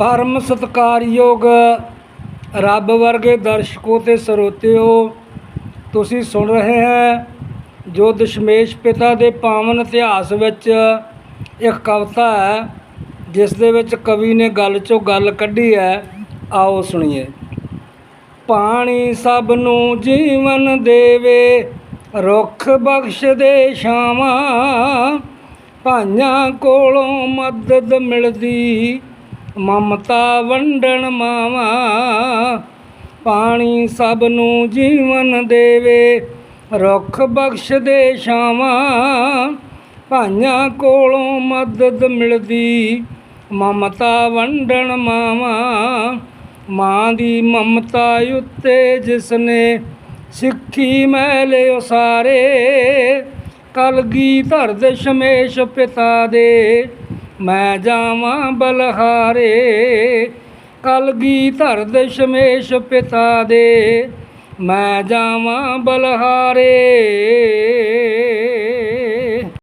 ਪਰਮ ਸਤਿਕਾਰਯੋਗ ਰੱਬ ਵਰਗੇ ਦਰਸ਼ਕੋ ਤੇ ਸਰੋਤਿਓ, ਤੁਸੀਂ ਸੁਣ ਰਹੇ ਹੈ ਜੋ ਦਸ਼ਮੇਸ਼ ਪਿਤਾ ਦੇ ਪਾਵਨ ਇਤਿਹਾਸ ਵਿੱਚ ਇੱਕ ਕਵਿਤਾ ਹੈ, ਜਿਸ ਦੇ ਵਿੱਚ ਕਵੀ ਨੇ ਗੱਲ ਚੋਂ ਗੱਲ ਕੱਢੀ ਹੈ। ਆਓ ਸੁਣੀਏ। ਪਾਣੀ ਸਭ ਨੂੰ ਜੀਵਨ ਦੇਵੇ, ਰੁੱਖ ਬਖਸ਼ ਦੇ ਛਾਵਾਂ ਭਾਈਆਂ ਕੋਲੋਂ ਮਦਦ ਮਿਲਦੀ ਮਮਤਾ ਵੰਡਣ ਮਾਵਾ, ਪਾਣੀ ਸਭ ਨੂੰ ਜੀਵਨ ਦੇਵੇ, ਰੁੱਖ ਬਖਸ਼ ਦੇ ਛਾਵਾਂ, ਭਾਈਆਂ ਕੋਲੋਂ ਮਦਦ ਮਿਲਦੀ। ਮਮਤਾ ਵੰਡਣ ਮਾਵਾ, ਮਾਂ ਦੀ ਮਮਤਾ ਉੱਤੇ ਜਿਸ ਨੇ ਸਿੱਖੀ ਮੈਲੇ ਉਸਾਰੇ, ਕਲਗੀ ਧਰ ਸ਼ਮੇਸ਼ ਪਿਤਾ ਦੇ। ਮੈਂ ਜਾਵਾਂ ਬਲਹਾਰੇ ਕਲਗੀ ਧਰ ਦਸ਼ਮੇਸ਼ ਪਿਤਾ ਦੇ। ਮੈਂ ਜਾਵਾਂ ਬਲਹਾਰੇ